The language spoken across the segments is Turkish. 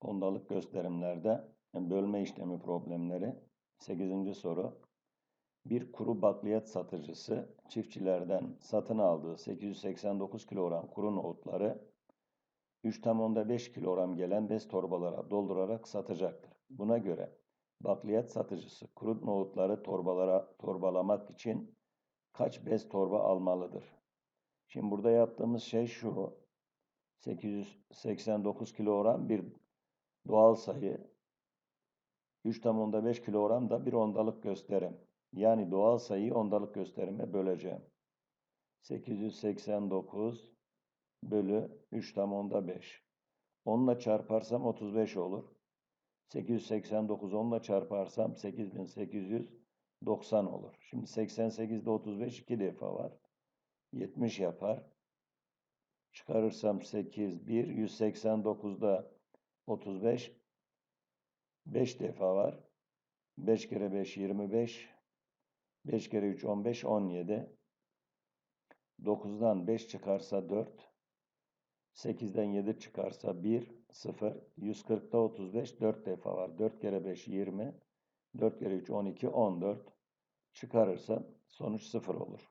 Ondalık gösterimlerde bölme işlemi problemleri. 8. soru. Bir kuru bakliyat satıcısı çiftçilerden satın aldığı 889 kilogram kuru nohutları 3 tam onda 5 kilogram gelen bez torbalara doldurarak satacaktır. Buna göre bakliyat satıcısı kuru nohutları torbalara torbalamak için kaç bez torba almalıdır? Şimdi burada yaptığımız şey şu. 889 kilogram bir doğal sayı 3 tam onda 5 kilogram da bir ondalık gösterim. Yani doğal sayıyı ondalık gösterime böleceğim. 889 bölü 3 tam onda 5. 10 ile çarparsam 35 olur. 889 10 ile çarparsam 8890 olur. Şimdi 88'de 35 iki defa var. 70 yapar. Çıkarırsam 8, 1, 189'da 35, 5 defa var. 5 kere 5, 25. 5 kere 3, 15, 17. 9'dan 5 çıkarsa 4. 8'den 7 çıkarsa 1, 0. 140'da 35, 4 defa var. 4 kere 5, 20. 4 kere 3, 12, 14. Çıkarırsa sonuç 0 olur.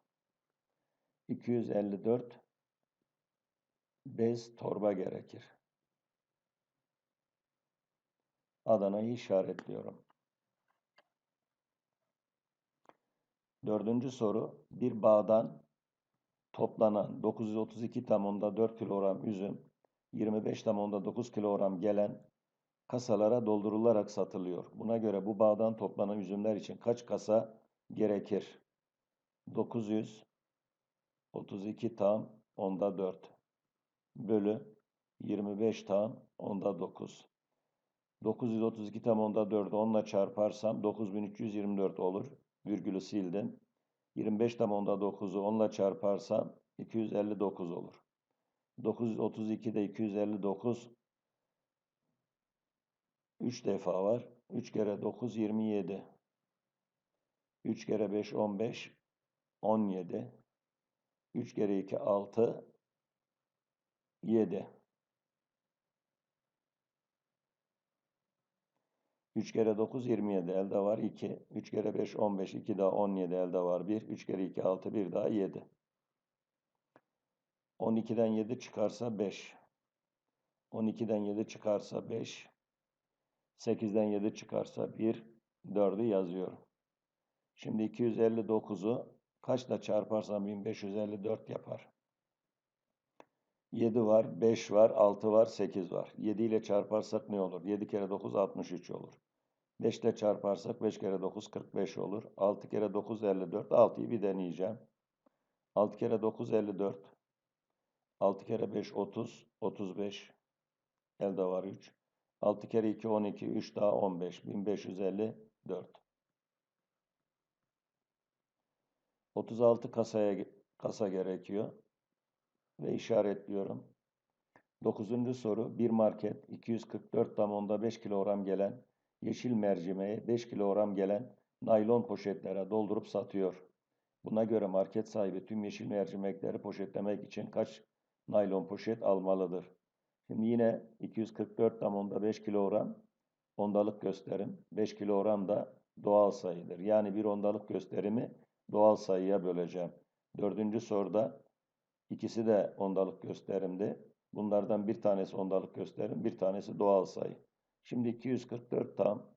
254 bez torba gerekir. Adana'yı işaretliyorum. Dördüncü soru. Bir bağdan toplanan 932 tam onda 4 kilogram üzüm, 25 tam onda 9 kilogram gelen kasalara doldurularak satılıyor. Buna göre bu bağdan toplanan üzümler için kaç kasa gerekir? 932 tam onda 4 bölü 25 tam onda 9. 932 tam onda 4'ü 10 ile çarparsam 9324 olur. Virgülü sildim. 25 tam onda 9'u 10 ile çarparsam 259 olur. 932'de 259 3 defa var. 3 kere 9 27. 3 kere 5 15 17. 3 kere 2 6 7. 3 kere 9 27 elde var 2. 3 kere 5 15 2 daha 17 elde var 1. 3 kere 2 6 1 daha 7. 12'den 7 çıkarsa 5. 12'den 7 çıkarsa 5. 8'den 7 çıkarsa 1. 4'ü yazıyorum. Şimdi 259'u kaçla çarparsam 1554 yapar. 7 var, 5 var, 6 var, 8 var. 7 ile çarparsak ne olur? 7 kere 9 63 olur. 5 ile çarparsak 5 kere 9 45 olur. 6 kere 9 54. 6'yı bir deneyeceğim. 6 kere 9 54. 6 kere 5 30. 35. Elde var 3. 6 kere 2 12. 3 daha 15. 1554. 36 kasaya kasa gerekiyor ve işaretliyorum. Dokuzuncu soru. Bir market 244 tam onda 5 kilogram gelen yeşil mercimeği 5 kilogram gelen naylon poşetlere doldurup satıyor. Buna göre market sahibi tüm yeşil mercimekleri poşetlemek için kaç naylon poşet almalıdır? Şimdi yine 244 tam onda 5 kilogram ondalık gösterim. 5 kilogram da doğal sayıdır. Yani bir ondalık gösterimi doğal sayıya böleceğim. Dördüncü soruda İkisi de ondalık gösterimdi. Bunlardan bir tanesi ondalık gösterim, bir tanesi doğal sayı. Şimdi 244 tam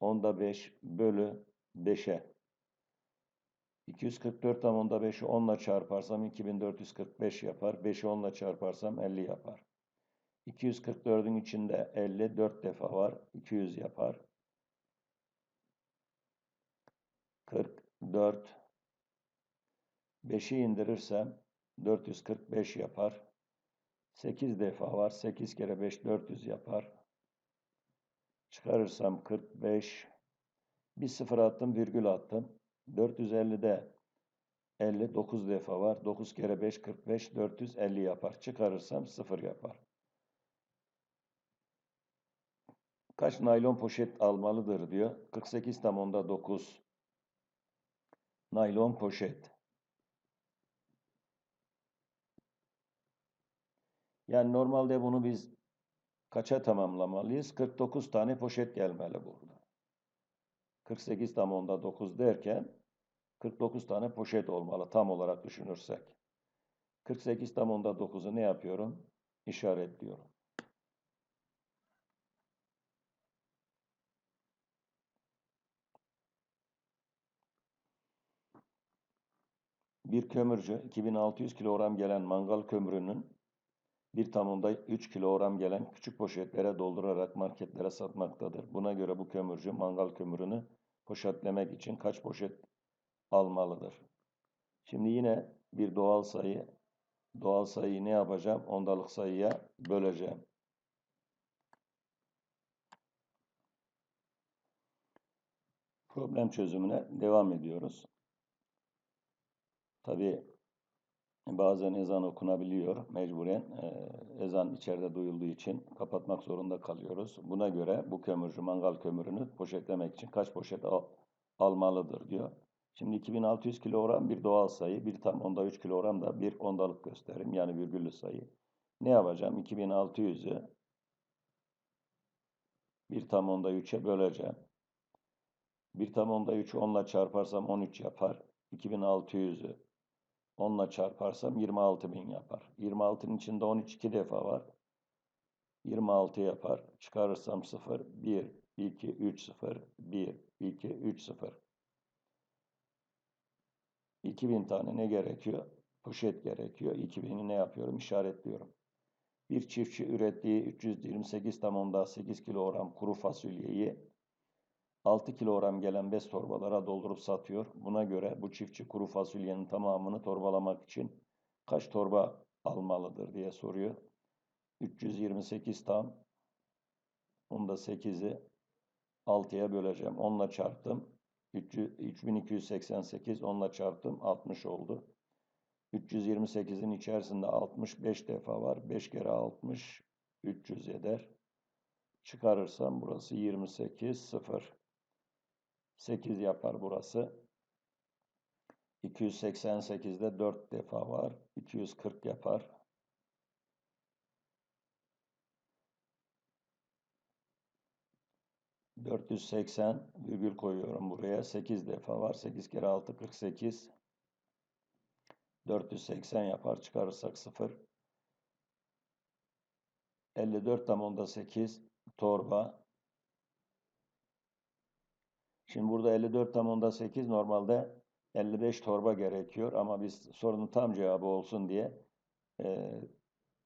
onda 5 bölü 5'e. 244 tam onda 5'i 10 ile çarparsam 2445 yapar. 5'i 10 ile çarparsam 50 yapar. 244'ün içinde 50 4 defa var. 200 yapar. 44 5'i indirirsem 445 yapar. 8 defa var. 8 kere 5 400 yapar. Çıkarırsam 45. Bir sıfır attım, virgül attım. 450'de 59 defa var. 9 kere 5 45 450 yapar. Çıkarırsam 0 yapar. Kaç naylon poşet almalıdır diyor. 48 tam onda 9. Naylon poşet. Yani normalde bunu biz Kaça tamamlamalıyız? 49 tane poşet gelmeli burada. 48 tam onda 9 derken 49 tane poşet olmalı tam olarak düşünürsek. 48 tam onda 9'u ne yapıyorum? İşaretliyorum. Bir kömürcü 2600 kilogram gelen mangal kömürünün bir tamında 3 kilogram gelen küçük poşetlere doldurarak marketlere satmaktadır. Buna göre bu kömürcü mangal kömürünü poşetlemek için kaç poşet almalıdır? Şimdi yine bir doğal sayı, doğal sayıyı ne yapacağım? Ondalık sayıya böleceğim. Problem çözümüne devam ediyoruz. Tabii bazen ezan okunabiliyor mecburen. E, ezan içeride duyulduğu için kapatmak zorunda kalıyoruz. Buna göre bu kömürcü mangal kömürünü poşetlemek için kaç poşet al, almalıdır diyor. Şimdi 2600 kilogram bir doğal sayı, bir tam onda 3 kilogram da bir ondalık gösterim yani virgüllü sayı. Ne yapacağım? 2600'ü bir tam onda 3'e böleceğim. Bir tam onda 3'ü 10 ile çarparsam 13 yapar. 2600'ü 10 ile çarparsam 26.000 yapar. 26'nın içinde 13 iki defa var. 26 yapar. Çıkarırsam 0, 1, 2, 3, 0, 1, 2, 3, 0. 2000 tane ne gerekiyor? Poşet gerekiyor. 2000'i ne yapıyorum? İşaretliyorum. Bir çiftçi ürettiği 328 tamamda 8 kilogram kuru fasulyeyi 6 kilogram gelen bez torbalara doldurup satıyor. Buna göre bu çiftçi kuru fasulyenin tamamını torbalamak için kaç torba almalıdır diye soruyor. 328 tam. Onu da 8'i 6'ya böleceğim. 10'la çarptım. 3288 10'la çarptım. 60 oldu. 328'in içerisinde 65 defa var. 5 kere 60 300 eder. Çıkarırsam burası 28 0. 8 yapar burası. 288'de 4 defa var. 240 yapar. ...480 virgül koyuyorum buraya. 8 defa var. 8 kere 6 48. 480 yapar. Çıkarırsak 0. 54 tam onda 8 torba Şimdi burada 54 tam onda 8 normalde 55 torba gerekiyor ama biz sorunun tam cevabı olsun diye e,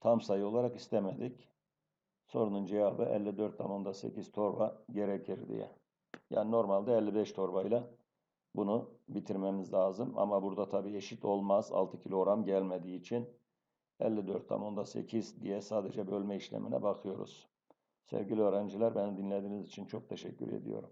tam sayı olarak istemedik. Sorunun cevabı 54 tam onda 8 torba gerekir diye. Yani normalde 55 torbayla bunu bitirmemiz lazım ama burada tabii eşit olmaz 6 kilogram gelmediği için 54 tam onda 8 diye sadece bölme işlemine bakıyoruz. Sevgili öğrenciler beni dinlediğiniz için çok teşekkür ediyorum.